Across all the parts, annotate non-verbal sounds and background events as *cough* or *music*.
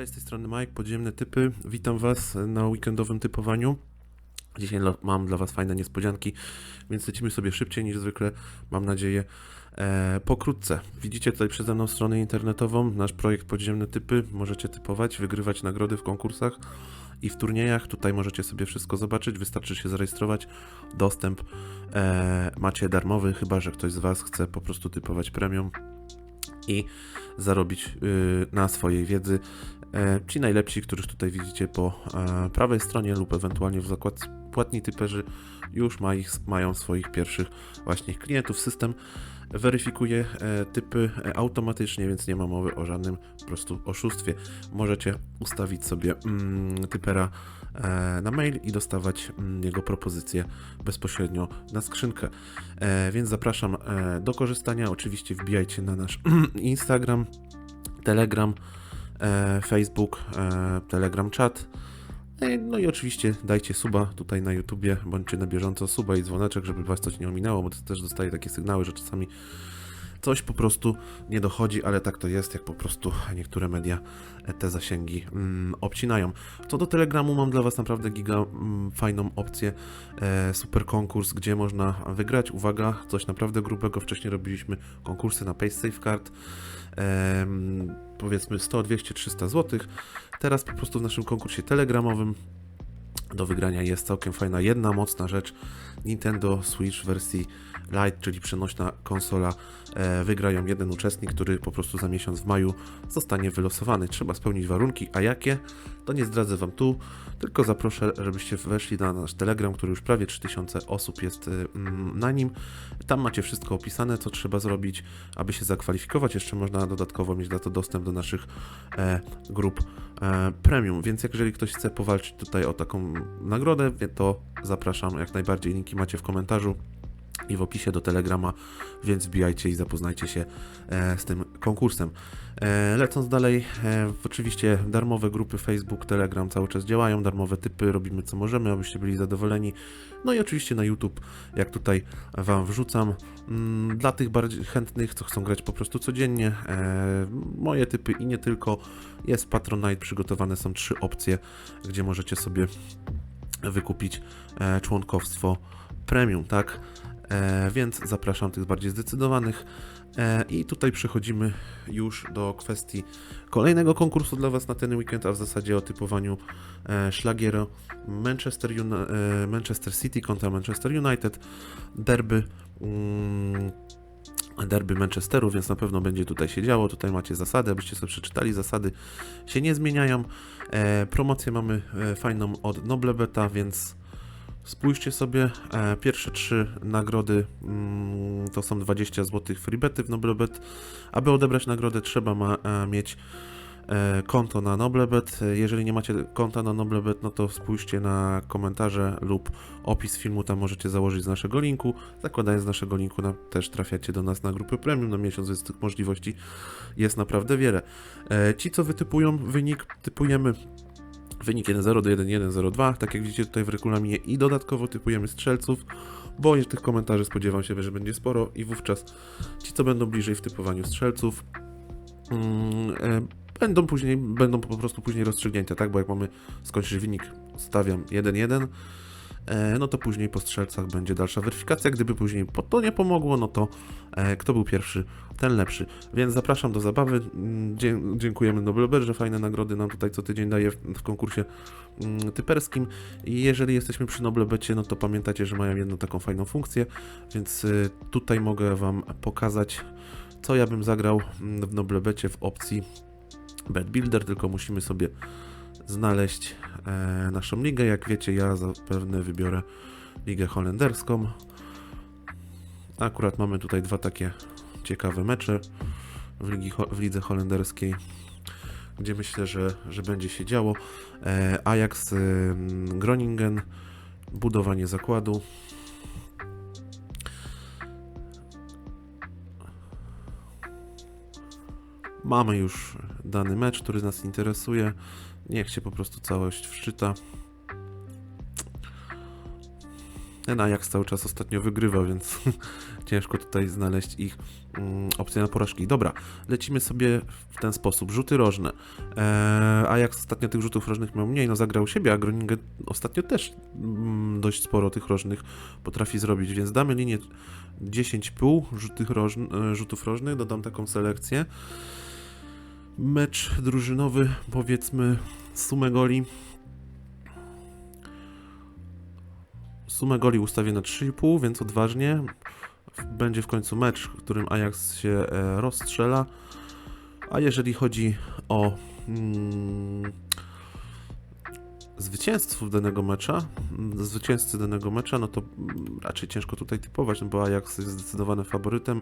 Cześć, z tej strony Mike, podziemne typy. Witam Was na weekendowym typowaniu. Dzisiaj mam dla Was fajne niespodzianki, więc lecimy sobie szybciej niż zwykle, mam nadzieję, e, pokrótce. Widzicie tutaj przede mną stronę internetową, nasz projekt Podziemne Typy. Możecie typować, wygrywać nagrody w konkursach i w turniejach. Tutaj możecie sobie wszystko zobaczyć, wystarczy się zarejestrować. Dostęp e, macie darmowy, chyba że ktoś z Was chce po prostu typować premium i zarobić y, na swojej wiedzy. E, Ci najlepsi, których tutaj widzicie po e, prawej stronie lub ewentualnie w zakładce płatni typerzy już ma ich, mają swoich pierwszych właśnie klientów. System weryfikuje e, typy automatycznie, więc nie ma mowy o żadnym po prostu oszustwie. Możecie ustawić sobie mm, typera na mail i dostawać mm, jego propozycje bezpośrednio na skrzynkę. Więc zapraszam do korzystania. Oczywiście wbijajcie na nasz *clears throat* Instagram, Telegram, Facebook, e, Telegram Chat. E, No i oczywiście dajcie suba tutaj na YouTubie, bądźcie na bieżąco suba i dzwoneczek, żeby was coś nie ominęło, bo też dostaję takie sygnały, że czasami coś po prostu nie dochodzi, ale tak to jest, jak po prostu niektóre media e, te zasięgi mm, obcinają. Co do Telegramu mam dla was naprawdę giga mm, fajną opcję, e, super konkurs, gdzie można wygrać, uwaga, coś naprawdę grubego, wcześniej robiliśmy konkursy na PaySafeCard, em, powiedzmy 100, 200, 300 zł. Teraz po prostu w naszym konkursie telegramowym do wygrania jest całkiem fajna jedna mocna rzecz. Nintendo Switch wersji Lite, czyli przenośna konsola. E, wygrają jeden uczestnik, który po prostu za miesiąc w maju zostanie wylosowany. Trzeba spełnić warunki, a jakie? To nie zdradzę Wam tu, tylko zaproszę, żebyście weszli na nasz Telegram, który już prawie 3000 osób jest y, mm, na nim. Tam macie wszystko opisane, co trzeba zrobić, aby się zakwalifikować. Jeszcze można dodatkowo mieć na to dostęp do naszych e, grup premium, więc jeżeli ktoś chce powalczyć tutaj o taką nagrodę, to zapraszam jak najbardziej. Linki macie w komentarzu i w opisie do Telegrama, więc wbijajcie i zapoznajcie się e, z tym konkursem. E, lecąc dalej, e, oczywiście darmowe grupy Facebook, Telegram cały czas działają, darmowe typy, robimy co możemy, abyście byli zadowoleni. No i oczywiście na YouTube, jak tutaj Wam wrzucam, mm, dla tych bardziej chętnych, co chcą grać po prostu codziennie, moje typy i nie tylko, jest Patronite, przygotowane są trzy opcje, gdzie możecie sobie wykupić członkowstwo premium, tak? E, więc zapraszam tych bardziej zdecydowanych. E, I tutaj przechodzimy już do kwestii kolejnego konkursu dla Was na ten weekend, a w zasadzie o typowaniu e, szlagiero Manchester, Manchester City kontra Manchester United, derby. Mm, derby Manchesteru, więc na pewno będzie tutaj się działo. Tutaj macie zasady, abyście sobie przeczytali. Zasady się nie zmieniają. Promocję mamy fajną od Noblebeta, więc spójrzcie sobie. E, pierwsze trzy nagrody mm, to są 20 zł freebety w Noblebet. Aby odebrać nagrodę trzeba ma, e, mieć e, konto na Noblebet. Jeżeli nie macie konta na Noblebet, no to spójrzcie na komentarze lub opis filmu, tam możecie założyć z naszego linku. Zakładając z naszego linku na, też trafiacie do nas na grupę premium na miesiąc, więc tych możliwości jest naprawdę wiele. E, ci, co wytypują wynik, typujemy wynik 1.0 do 1.1.02, tak jak widzicie tutaj w regulaminie i dodatkowo typujemy strzelców, bo tych komentarzy spodziewam się, że będzie sporo i wówczas ci, co będą bliżej w typowaniu strzelców, mm, e, będą później, będą po prostu później rozstrzygnięte, tak, bo jak mamy skończyć wynik, stawiam 1.1, e, no to później po strzelcach będzie dalsza weryfikacja. Gdyby później to nie pomogło, no to e, kto był pierwszy, ten lepszy. Więc zapraszam do zabawy. Mm, Dziękujemy Nobleber, że fajne nagrody nam tutaj co tydzień daje w, konkursie mm, typerskim. I jeżeli jesteśmy przy Noblebecie, no to pamiętacie, że mają jedną taką fajną funkcję, więc y, tutaj mogę Wam pokazać, co ja bym zagrał mm, w Noblebecie w opcji Bet Builder, tylko musimy sobie znaleźć e, naszą ligę. Jak wiecie, ja zapewne wybiorę ligę holenderską. Akurat mamy tutaj dwa takie ciekawe mecze w, ligi, w lidze holenderskiej, gdzie myślę, że, że będzie się działo. E, Ajax ym, Groningen, budowanie zakładu. Mamy już dany mecz, który nas interesuje. Niech się po prostu całość wczyta. Ten Ajax cały czas ostatnio wygrywa, więc *laughs* ciężko tutaj znaleźć ich mm, opcje na porażki. Dobra, lecimy sobie w ten sposób. Rzuty rożne. Eee, Ajax ostatnio tych rzutów rożnych miał mniej, no zagrał siebie, a Groningen ostatnio też mm, dość sporo tych rożnych potrafi zrobić, więc damy linię 10,5 rzutych rożn, e, rzutów rożnych, dodam taką selekcję. Mecz drużynowy, powiedzmy, sumę goli. Sumę goli ustawię na 3,5, więc odważnie. Będzie w końcu mecz, w którym Ajax się e, rozstrzela. A jeżeli chodzi o mm, zwycięzców danego mecza, mm, zwycięzcy danego mecza, no to mm, raczej ciężko tutaj typować, no bo Ajax jest zdecydowanym faworytem.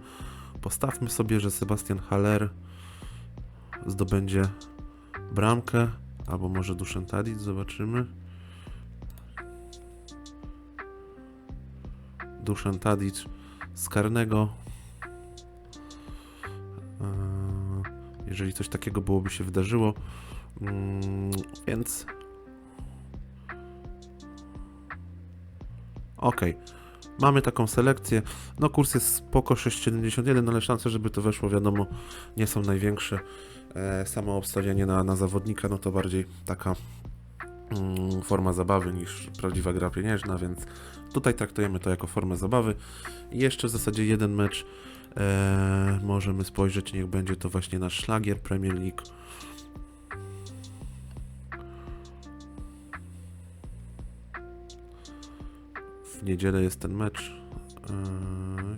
Postawmy sobie, że Sebastian Haller zdobędzie bramkę, albo może Duszan Tadic, zobaczymy. Duszan Tadic z karnego. Eee, Jeżeli coś takiego byłoby się wydarzyło, Mm, więc Okej. Mamy taką selekcję. No kurs jest spoko 6,71, no ale szanse, żeby to weszło, wiadomo, nie są największe. E, samo obstawianie na, na zawodnika, no to bardziej taka mm, forma zabawy niż prawdziwa gra pieniężna, więc tutaj traktujemy to jako formę zabawy. I jeszcze w zasadzie jeden mecz e, możemy spojrzeć, niech będzie to właśnie nasz szlagier Premier League. W niedzielę jest ten mecz. Eee,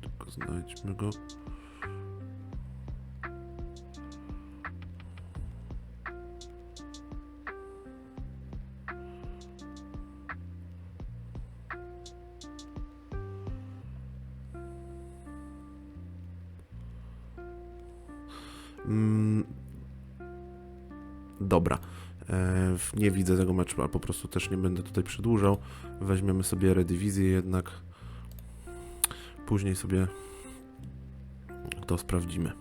tylko znajdźmy go. Mm, Dobra. E, nie widzę tego meczu, a po prostu też nie będę tutaj przedłużał. Weźmiemy sobie redywizję jednak. Później sobie to sprawdzimy.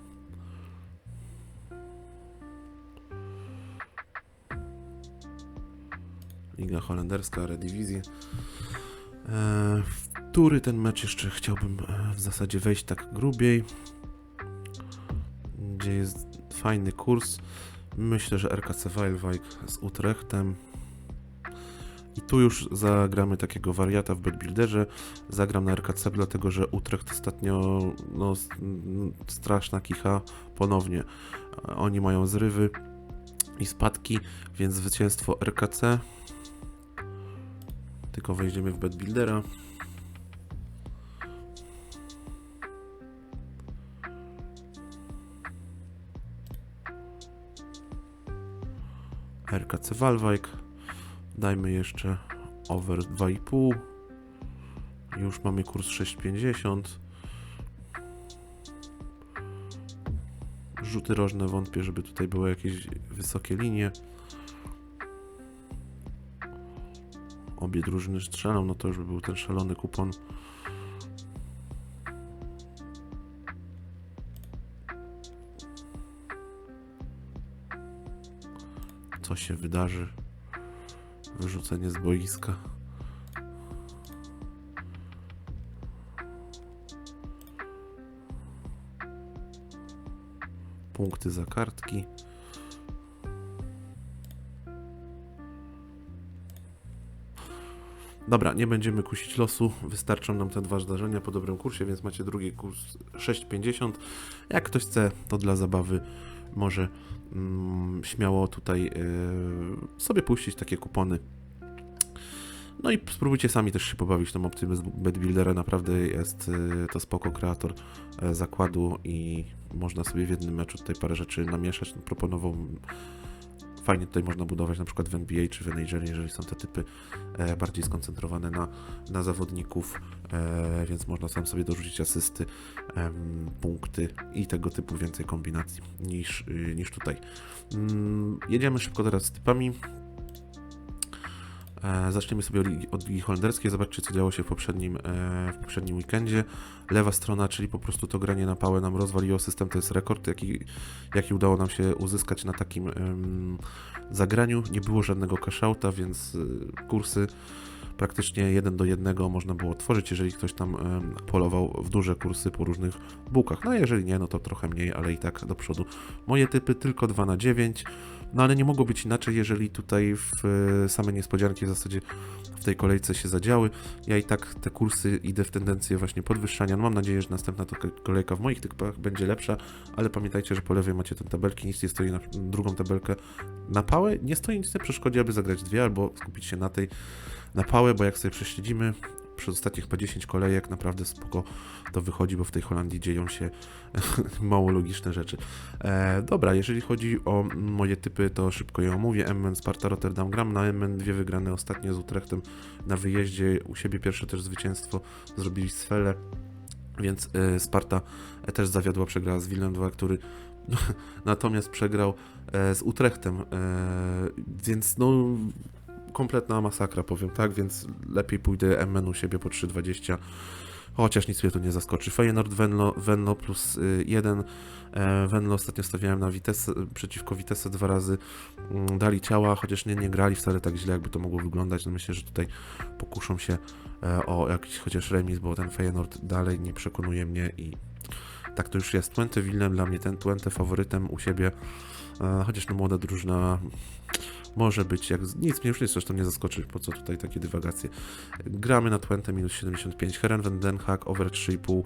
Liga holenderska, redywizję. E, w który ten mecz jeszcze chciałbym e, w zasadzie wejść tak grubiej. Gdzie jest fajny kurs. Myślę, że RKC Waalwijk z Utrechtem. I tu już zagramy takiego wariata w Bedbuilderze. Zagram na RKC, dlatego że Utrecht ostatnio no, straszna kicha ponownie. Oni mają zrywy i spadki, więc zwycięstwo RKC. Tylko wejdziemy w Bedbuildera. RKC Waalwijk. Dajmy jeszcze over 2,5. Już mamy kurs 6,50. Rzuty rożne wątpię, żeby tutaj były jakieś wysokie linie. Obie drużyny strzelą, no to już by był ten szalony kupon. Się wydarzy? Wyrzucenie z boiska. Punkty za kartki. Dobra, nie będziemy kusić losu. Wystarczą nam te dwa zdarzenia po dobrym kursie, więc macie drugi kurs 6,50. Jak ktoś chce, to dla zabawy może mm, śmiało tutaj e, sobie puścić takie kupony. No i spróbujcie sami też się pobawić tą opcją bez Bedbuildera. Naprawdę jest e, to spoko kreator e, zakładu i można sobie w jednym meczu tutaj parę rzeczy namieszać. Proponował fajnie tutaj można budować na przykład w NBA czy w NHL, jeżeli są te typy e, bardziej skoncentrowane na, na zawodników, e, więc można sam sobie dorzucić asysty, punkty i tego typu więcej kombinacji niż, y, niż tutaj. Mm, jedziemy szybko teraz z typami. E, zaczniemy sobie od ligi, holenderskiej. Zobaczcie, co działo się w poprzednim, e, w poprzednim weekendzie. Lewa strona, czyli po prostu to granie na pałę nam rozwaliło system. To jest rekord, jaki, jaki udało nam się uzyskać na takim zagraniu. Nie było żadnego cashouta, więc y, kursy praktycznie jeden do jednego można było tworzyć, jeżeli ktoś tam polował w duże kursy po różnych bukach. No jeżeli nie, no to trochę mniej, ale i tak do przodu. Moje typy tylko 2 na 9, no ale nie mogło być inaczej, jeżeli tutaj w e, same niespodzianki w zasadzie w tej kolejce się zadziały. Ja i tak te kursy idę w tendencję właśnie podwyższania. No mam nadzieję, że następna to kolejka w moich typach będzie lepsza, ale pamiętajcie, że po lewej macie te tabelki, nic nie stoi na drugą tabelkę na pałę. Nie stoi nic na przeszkodzie, aby zagrać dwie albo skupić się na tej na pałę, bo jak sobie prześledzimy przez ostatnich chyba 10 kolejek naprawdę spoko to wychodzi, bo w tej Holandii dzieją się *laughs* mało logiczne rzeczy. E, dobra, jeżeli chodzi o moje typy, to szybko je omówię. MN Sparta Rotterdam gram na MN, dwie wygrane ostatnio z Utrechtem na wyjeździe, u siebie pierwsze też zwycięstwo zrobili z Fele, więc e, Sparta e, też zawiodła, przegrała z Willem 2, który *laughs* natomiast przegrał e, z Utrechtem, e, więc no kompletna masakra, powiem tak, więc lepiej pójdę MN u siebie po 3,20. Chociaż nic mnie tu nie zaskoczy. Feyenoord Venlo, Venlo plus 1. E, Venlo ostatnio stawiałem na Vitesse, przeciwko Vitesse dwa razy. Mm, Dali ciała, chociaż nie, nie grali wcale tak źle, jakby to mogło wyglądać. No myślę, że tutaj pokuszą się e, o jakiś chociaż remis, bo ten Feyenoord dalej nie przekonuje mnie i tak to już jest. Twente Wilnem dla mnie ten Twente faworytem u siebie. E, Chociaż no młoda drużyna może być, jak nic mnie już nic zresztą nie zaskoczy, po co tutaj takie dywagacje. Gramy na Twente minus 75, Herenven Den Haag over 3,5,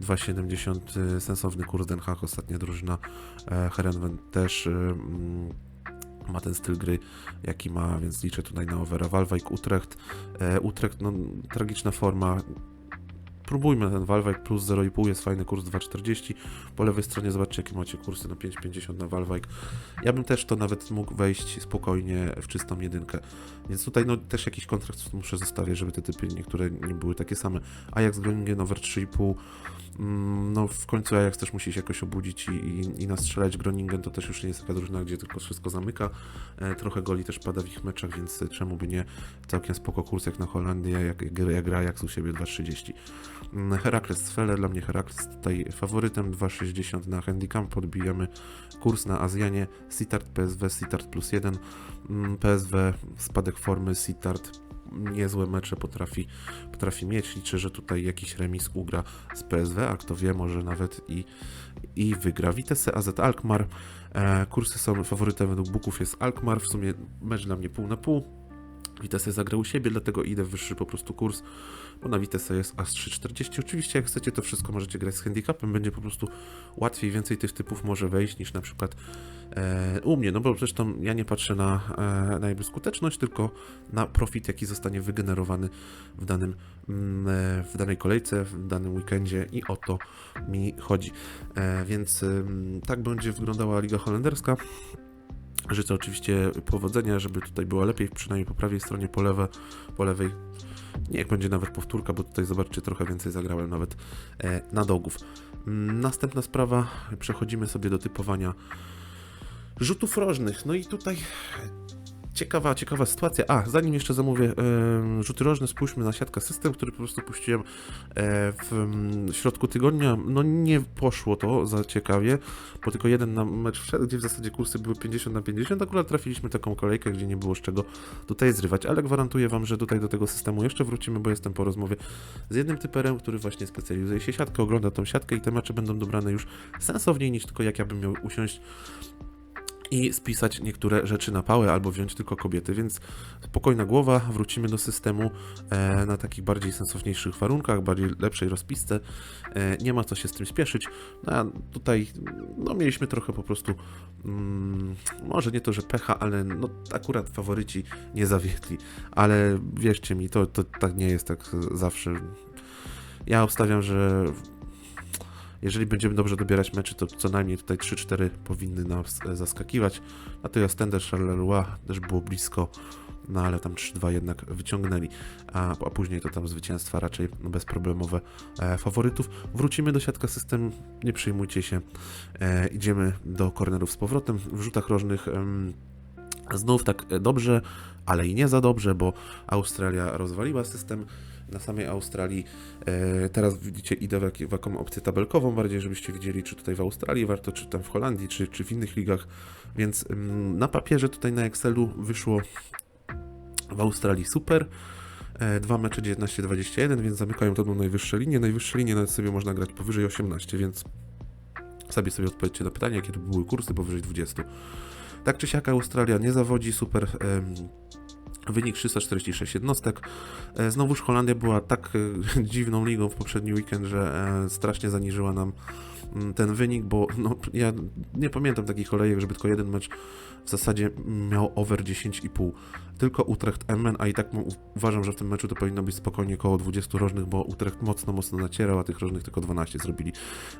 2,70, y, sensowny kurs Den Haag, ostatnia drużyna, e, Herenven też y, mm, ma ten styl gry, jaki ma, więc liczę tutaj na overa. Walwijk, Utrecht, e, Utrecht, no tragiczna forma, Próbujmy ten Valvike plus 0,5 jest fajny kurs 2,40. Po lewej stronie zobaczcie jakie macie kursy na 5,50 na Valvike. Ja bym też to nawet mógł wejść spokojnie w czystą jedynkę. Więc tutaj no też jakiś kontrakt muszę zostawić, żeby te typy niektóre nie były takie same. Ajax Groningen over 3,5. Mm, No w końcu Ajax też musi się jakoś obudzić i, i, i nastrzelać. Groningen to też już nie jest taka drużyna, gdzie tylko wszystko zamyka. E, trochę goli też pada w ich meczach, więc e, czemu by nie całkiem spoko kurs jak na Holandię, jak, jak gra Ajax u siebie 2,30. Herakles Sfele, dla mnie Herakles tutaj faworytem, 2,60 na handicap, podbijamy kurs na Azjanie, Sitart PSW, Sitart plus 1, Mm, PSW spadek formy, Sitart niezłe mecze potrafi, potrafi mieć, liczę, że tutaj jakiś remis ugra z PSW, a kto wie, może nawet i, i wygra. Vitesse AZ Alkmaar, e, kursy są faworytem według Buków jest Alkmaar, w sumie mecz dla mnie pół na pół, Vitesse zagrał u siebie, dlatego idę w wyższy po prostu kurs, bo na Vitesse jest aż 3,40. Oczywiście jak chcecie to wszystko możecie grać z handicapem, będzie po prostu łatwiej, więcej tych typów może wejść niż na przykład e, u mnie, no bo zresztą ja nie patrzę na, e, na jakby skuteczność, tylko na profit, jaki zostanie wygenerowany w, danym, mm, e, w danej kolejce, w danym weekendzie i o to mi chodzi. E, więc ym, tak będzie wyglądała Liga Holenderska. Życzę oczywiście powodzenia, żeby tutaj było lepiej, przynajmniej po prawej stronie, po, lewe, po lewej. Niech będzie nawet powtórka, bo tutaj zobaczcie, trochę więcej zagrałem nawet e, na dogów. Mm, Następna sprawa, przechodzimy sobie do typowania rzutów rożnych. No i tutaj ciekawa, ciekawa sytuacja. A, zanim jeszcze zamówię e, rzuty rożne, spójrzmy na siatkę system, który po prostu puściłem e, w środku tygodnia. No nie poszło to za ciekawie, bo tylko jeden na mecz wszedł, gdzie w zasadzie kursy były 50 na 50. Akurat trafiliśmy taką kolejkę, gdzie nie było z czego tutaj zrywać, ale gwarantuję Wam, że tutaj do tego systemu jeszcze wrócimy, bo jestem po rozmowie z jednym typerem, który właśnie specjalizuje się siatkę, ogląda tą siatkę i te mecze będą dobrane już sensowniej niż tylko jak ja bym miał usiąść i spisać niektóre rzeczy na pałę albo wziąć tylko kobiety, więc spokojna głowa, wrócimy do systemu e, na takich bardziej sensowniejszych warunkach, bardziej lepszej rozpisce. E, nie ma co się z tym spieszyć. No, a tutaj no, mieliśmy trochę po prostu, mm, może nie to, że pecha, ale no, akurat faworyci nie zawiedli. Ale wierzcie mi, to, to tak nie jest tak zawsze. Ja obstawiam, że jeżeli będziemy dobrze dobierać mecze, to co najmniej tutaj 3-4 powinny nas e, zaskakiwać. Natomiast Tender Charleroi też było blisko, no ale tam 3-2 jednak wyciągnęli, a, a później to tam zwycięstwa raczej bezproblemowe e, faworytów. Wrócimy do siatka system, nie przejmujcie się, e, idziemy do kornerów z powrotem. W rzutach rożnych znów tak e, dobrze, ale i nie za dobrze, bo Australia rozwaliła system na samej Australii. E, teraz widzicie, idę w, jak, w jaką opcję tabelkową, bardziej żebyście widzieli, czy tutaj w Australii warto, czy tam w Holandii, czy, czy w innych ligach. Więc ym, na papierze tutaj na Excelu wyszło w Australii super. E, dwa mecze 19-21, więc zamykają to najwyższe linie. Najwyższe linie nawet sobie można grać powyżej 18, więc sobie sobie odpowiedzcie na pytanie, to były kursy powyżej 20. Tak czy siak Australia nie zawodzi, super wynik 346 jednostek. E, znowuż Holandia była tak e, *laughs* dziwną ligą w poprzedni weekend, że e, strasznie zaniżyła nam ten wynik, bo no, ja nie pamiętam takich kolejek, żeby tylko jeden mecz w zasadzie miał over 10,5. Tylko Utrecht Emmen, a i tak uważam, że w tym meczu to powinno być spokojnie około 20 rożnych, bo Utrecht mocno, mocno nacierał, a tych rożnych tylko 12 zrobili.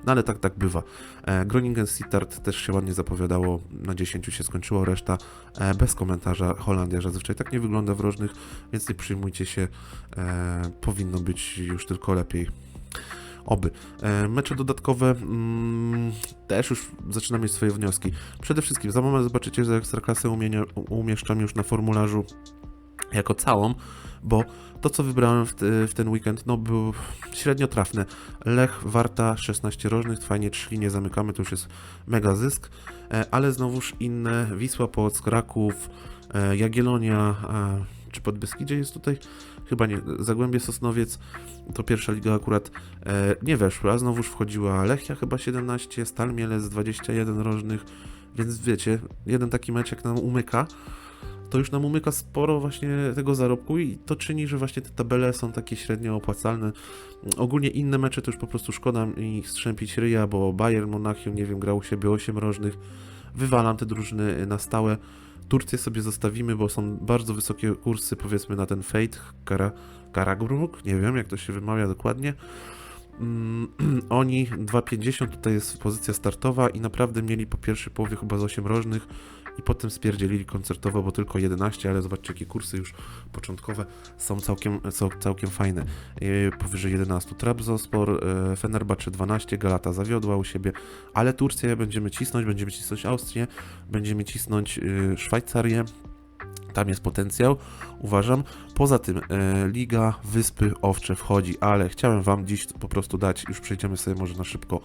No ale tak, tak bywa. E, Groningen Sittard też się ładnie zapowiadało, na 10 się skończyło, reszta e, bez komentarza. Holandia zazwyczaj tak nie wygląda w rożnych, więc nie przyjmujcie się, e, powinno być już tylko lepiej. Oby. E, mecze dodatkowe mm, też już zaczynam mieć swoje wnioski. Przede wszystkim za moment zobaczycie, że Ekstraklasę umienia, umieszczam już na formularzu jako całą, bo to co wybrałem w, te, w ten weekend, no był średnio trafne. Lech, Warta, 16 rożnych, fajnie 3 linie zamykamy, to już jest mega zysk, e, ale znowuż inne, Wisła, Płock, Raków, e, Jagiellonia, e, czy Podbeskidzie jest tutaj? Chyba nie, Zagłębie Sosnowiec, to pierwsza liga akurat e, nie weszła, znowuż wchodziła Lechia chyba 17, Stal Mielec 21 rożnych, więc wiecie, jeden taki mecz jak nam umyka, to już nam umyka sporo właśnie tego zarobku i to czyni, że właśnie te tabele są takie średnio opłacalne. Ogólnie inne mecze to już po prostu szkoda mi strzępić ryja, bo Bayern Monachium, nie wiem, grał u siebie 8 rożnych. Wywalam te drużyny na stałe. Turcję sobie zostawimy, bo są bardzo wysokie kursy, powiedzmy na ten Fate, Kara, Karagruk, nie wiem jak to się wymawia dokładnie. Mm, *clears throat* Oni 2,50 tutaj jest pozycja startowa i naprawdę mieli po pierwszej połowie chyba z 8 rożnych i potem spierdzielili koncertowo, bo tylko 11, ale zobaczcie jakie kursy już początkowe są całkiem, są całkiem fajne. Yy, Powyżej 11 Trabzonspor, yy, Fenerbahce 12, Galata zawiodła u siebie, ale Turcję będziemy cisnąć, będziemy cisnąć Austrię, będziemy cisnąć yy, Szwajcarię, tam jest potencjał, uważam. Poza tym e, Liga Wyspy Owcze wchodzi, ale chciałem Wam dziś po prostu dać, już przejdziemy sobie może na szybko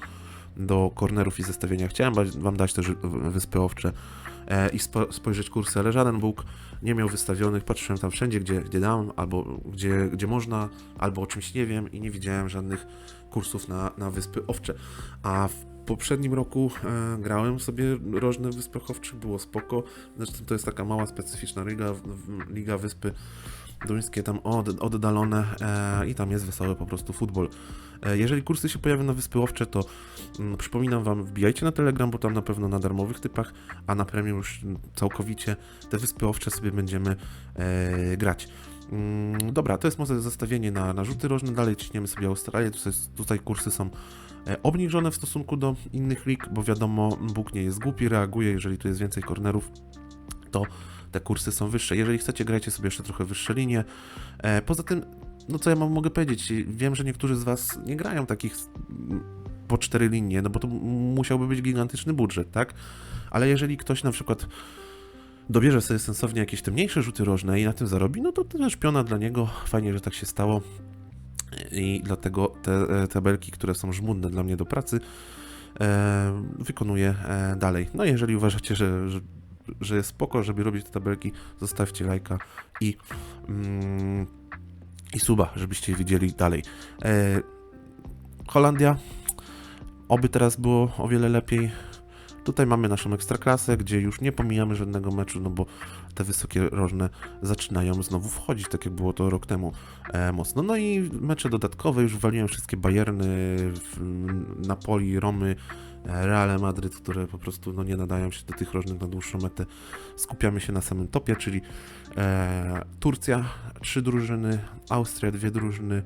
do kornerów i zestawienia. Chciałem Wam dać też Wyspy Owcze e, i spo, spojrzeć kursy, ale żaden Bóg nie miał wystawionych. Patrzyłem tam wszędzie, gdzie, gdzie dam, albo gdzie, gdzie można, albo o czymś nie wiem i nie widziałem żadnych kursów na, na Wyspy Owcze. A w poprzednim roku e, grałem sobie rożne w Wyspach Owczych, było spoko. Zresztą to jest taka mała, specyficzna liga, liga Wyspy Duńskie, tam od, oddalone e, i tam jest wesoły po prostu futbol. E, jeżeli kursy się pojawią na Wyspy Owcze, to mm, przypominam Wam, wbijajcie na Telegram, bo tam na pewno na darmowych typach, a na premium już całkowicie te Wyspy Owcze sobie będziemy e, grać. Mm, dobra, to jest może zestawienie na, na rzuty rożne, dalej ciśniemy sobie Australię, tutaj, tutaj kursy są obniżone w stosunku do innych lig, bo wiadomo, Bóg nie jest głupi, reaguje, jeżeli tu jest więcej kornerów, to te kursy są wyższe. Jeżeli chcecie, grajcie sobie jeszcze trochę wyższe linie. E, poza tym, no co ja mam, mogę powiedzieć, wiem, że niektórzy z Was nie grają takich po cztery linie, no bo to musiałby być gigantyczny budżet, tak? Ale jeżeli ktoś na przykład dobierze sobie sensownie jakieś te mniejsze rzuty rożne i na tym zarobi, no to też piona dla niego. Fajnie, że tak się stało. I dlatego te e, tabelki, które są żmudne dla mnie do pracy, e, wykonuję e, dalej. No jeżeli uważacie, że, że, jest spoko, żeby robić te tabelki, zostawcie lajka i, mm, i suba, żebyście widzieli dalej. Holandia, oby teraz było o wiele lepiej. Tutaj mamy naszą ekstraklasę, gdzie już nie pomijamy żadnego meczu, no bo te wysokie rożne zaczynają znowu wchodzić, tak jak było to rok temu e, mocno. No i mecze dodatkowe, już waliłem wszystkie Bayerny, Napoli, Romy, e, Reale Madryt, które po prostu no, nie nadają się do tych rożnych na dłuższą metę. Skupiamy się na samym topie, czyli e, Turcja, trzy drużyny, Austria, dwie drużyny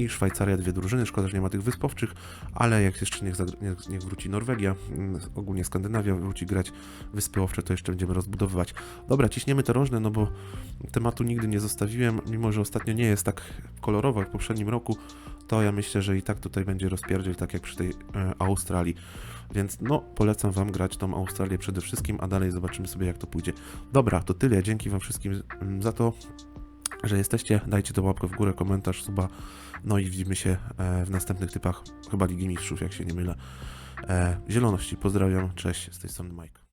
i Szwajcaria, dwie drużyny. Szkoda, że nie ma tych wyspowczych, ale jak jeszcze niech, niech, niech wróci Norwegia, mm, ogólnie Skandynawia wróci grać wyspy owcze, to jeszcze będziemy rozbudowywać. Dobra, ciśniemy te rożne, no bo tematu nigdy nie zostawiłem, mimo że ostatnio nie jest tak kolorowo jak w poprzednim roku, to ja myślę, że i tak tutaj będzie rozpierdziel, tak jak przy tej e, Australii. Więc no, polecam Wam grać tą Australię przede wszystkim, a dalej zobaczymy sobie jak to pójdzie. Dobra, to tyle. Dzięki Wam wszystkim za to, że jesteście. Dajcie to łapkę w górę, komentarz, suba. No i widzimy się e, w następnych typach, chyba Ligi Mistrzów, jak się nie mylę. E, Zieloności, pozdrawiam, cześć, z tej strony Mike.